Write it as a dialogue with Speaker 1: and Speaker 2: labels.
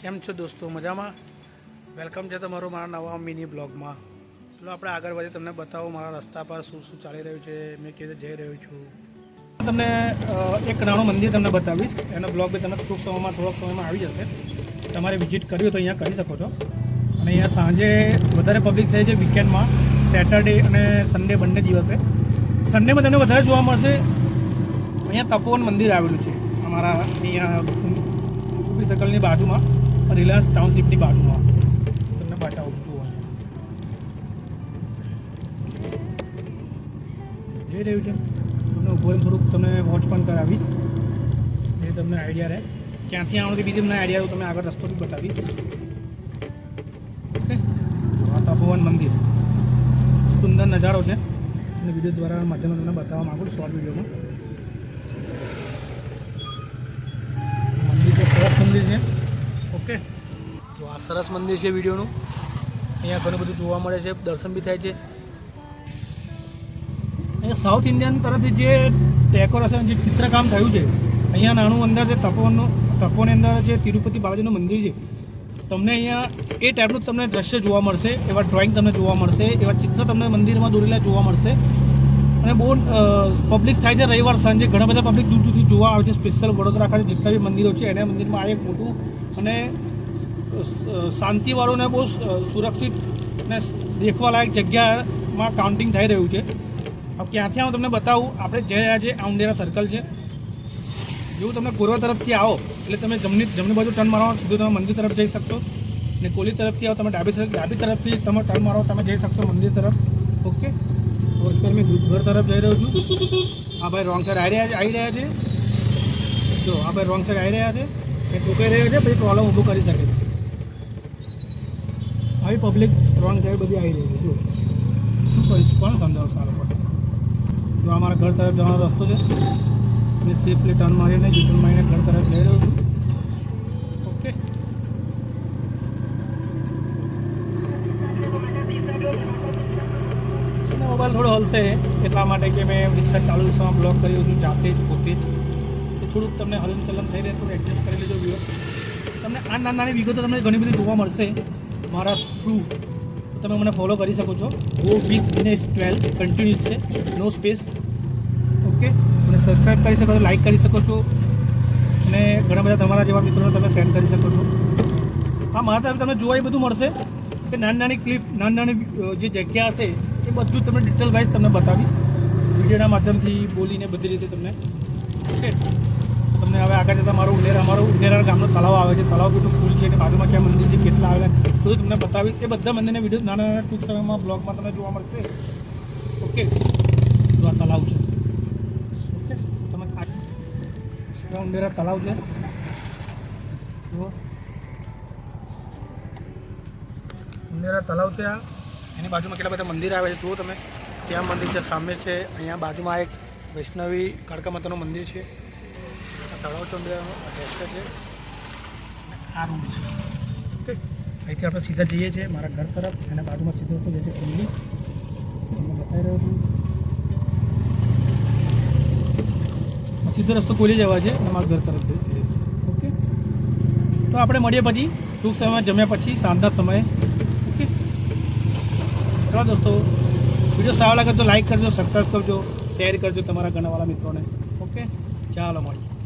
Speaker 1: કેમ છો દોસ્તો? મજામાં? વેલકમ છે તમારું મારા નવા મિની બ્લોગમાં. ચલો, આપણે આગળ વધીએ. તમને બતાવો મારા રસ્તા પર શું શું ચાલી રહ્યું છે. મેં કેવી રીતે જઈ રહ્યો છું. તમને એક નાનું મંદિર તમને બતાવીશ. એનો બ્લોગ બી તમને ટૂંક સમયમાં, થોડોક સમયમાં આવી જશે. તમારે વિઝિટ કરવી તો અહીંયા કરી શકો છો. અને અહીંયા સાંજે વધારે પબ્લિક થાય છે વીકેન્ડમાં સેટરડે અને સન્ડે બંને દિવસે. સન્ડેમાં તમને વધારે જોવા મળશે. અહીંયા તપોવન મંદિર આવેલું છે. અમારા, અહીંયા સર્કલની બાજુમાં. રિલાયન્સ ટાઉનશીપની બાજુમાં. તમને બતાવું છું જઈ રહ્યું છે? તમને ઊભો થોડુંક તમને વોચ પણ કરાવીશ. એ તમને આઈડિયા રહે. ક્યાંથી કે બીજી તમને આઈડિયા હું તમને આગળ રસ્તો બી બતાવીશ. ઓકે? આ તપોવન મંદિર. સુંદર નજારો છે. અને વીડિયો દ્વારા માધ્યમે તમને બતાવવા માગું શોર્ટ વિડીયોમાં મંદિર તો સરસ મંદિર છે. ઓકે. તો આ સરસ મંદિર છે વિડીયોનું. અહીંયા ઘણું બધું જોવા મળે છે, દર્શન બી થાય છે. અહીંયા સાઉથ ઇન્ડિયન તરફથી જે ડેકોરેશન જે ચિત્રકામ થયું છે, અહીંયા નાનું અંદર જે તપોવનનું તપોની અંદર જે તિરુપતિ બાલાજીનું મંદિર છે, તમને અહીંયા એ ટાઈપનું તમને દ્રશ્ય જોવા મળશે, એવા ડ્રોઈંગ તમને જોવા મળશે, એવા ચિત્ર તમને મંદિરમાં દોરેલા જોવા મળશે. અને બહુ પબ્લિક થાય છે રવિવાર સાંજે, ઘણા બધા પબ્લિક દૂર દૂરથી જોવા આવે છે. સ્પેશિયલ વડોદરા ખાતે જેટલા બી મંદિરો છે, એના મંદિરમાં આ એક મોટું અને શાંતિવાળોને શાંતિવાળું ને બહુ સુરક્ષિત અને દેખવાલાયક જગ્યામાં કાઉન્ટિંગ થઈ રહ્યું છે. હવે ક્યાંથી હું તમને બતાવું? આપણે જઈ રહ્યા છીએ આઉંડેરા સર્કલ છે. જેવું તમે પૂર્વ તરફથી આવો, એટલે તમે જમણી જમણી બાજુ ટર્ન મારો સીધું તમે મંદિર તરફ જઈ શકશો. ને કોલી તરફથી આવો, તમે ડાબી ડાબી તરફથી તમે ટર્ન મારો, તમે જઈ શકશો મંદિર તરફ. ઓકે? તો અત્યારે મેં ઘર તરફ જઈ રહ્યો છું. આ ભાઈ રોંગ સાઈડ આવી રહ્યા છે આવી રહ્યા છે. જો, આ ભાઈ રોંગ સાઈડ આવી રહ્યા છે. એ ટોકાઈ રહ્યો છે, પછી પ્રોબ્લેમ ઊભો કરી શકે છે. આવી પબ્લિક રોંગ સાઈડ બધી આવી રહી છે જો શું કરીશ, કોણ સમજાવો સારો પડે જો અમારા ઘર તરફ જવાનો રસ્તો છે, મેં સેફલી ટર્ન મારીને યુટર્ન મારીને ઘર તરફ જઈ રહ્યો છું. ઓકે મોબાઈલ થોડો હલશે, એટલા માટે કે મેં રિક્ષા ચાલુ રિક્ષામાં બ્લોક કર્યું છું, જાતે જ પોતે જ. થોડુંક તમને હલન ચલન થઈ રહે, થોડું એડજસ્ટ કરી લેજો વ્યૂઅર તમને આ નાની નાની વિગતો તમને ઘણી બધી જોવા મળશે. મારા થ્રુ તમે મને ફોલો કરી શકો છો. Go with Dinesh twelve continuous છે. નો સ્પેસ ઓકે અને સબસ્ક્રાઈબ કરી શકો છો લાઈક કરી શકો છો. અને ઘણા બધા તમારા જેવા મિત્રોને તમે સેન્ડ કરી શકો છો. હા, મારા તરફ તમને જોવા એ બધું મળશે કે નાની નાની ક્લિપ નાની નાની જે જગ્યા હશે, એ બધું તમને ડિટેલ વાઇઝ તમને બતાવીશ. વિડીયોના માધ્યમથી બોલીને બધી રીતે તમને. ઓકે તમને હવે આગળ જતાં મારું ઉનેરા અમારું ઉનેરા ગામનો તળાવ આવે છે. તળાવ કેટલું ફૂલ છે અને બાજુમાં ક્યાં મંદિર છે, કેટલા આવેલા બધું તમને બતાવીશ. એ બધા મંદિરના વીડિયો નાના નાના ટૂંક સમયમાં બ્લોગમાં તમને જોવા મળશે. ઓકે? તો આ તળાવ છે. ઓકે? તમે આ ઉંડેરા તળાવ છે. જુઓ. ઉંડેરા તળાવ છે આ. એની બાજુમાં કેટલા બધા મંદિર આવે છે, જુઓ તમે. ત્યાં મંદિર છે, સામે છે, અહીંયા બાજુમાં એક વૈષ્ણવી કાળકા માતાનું મંદિર છે. તળાવ ચંદ્રનો અટેચ છે. આ રૂટ છે. ઓકે? અહીંથી આપણે સીધા જઈએ છીએ મારા ઘર તરફ અને બાજુમાં સીધો રસ્તો જે છે ફેમિલી તમને બતાવી રહ્યો છું. સીધો રસ્તો ખોલી જવા છે અને મારા ઘર તરફ જઈ છું ઓકે? તો આપણે મળીએ પછી. ટૂંક સમય જમ્યા પછી, સાંજના સમયે. ઓકે? ચલો દોસ્તો, વીડિયો સારો લાગે તો લાઈક કરજો સબસ્ક્રાઈબ કરજો શેર કરજો તમારા ઘણાવાળા મિત્રોને. ઓકે? ચાલો મળીએ.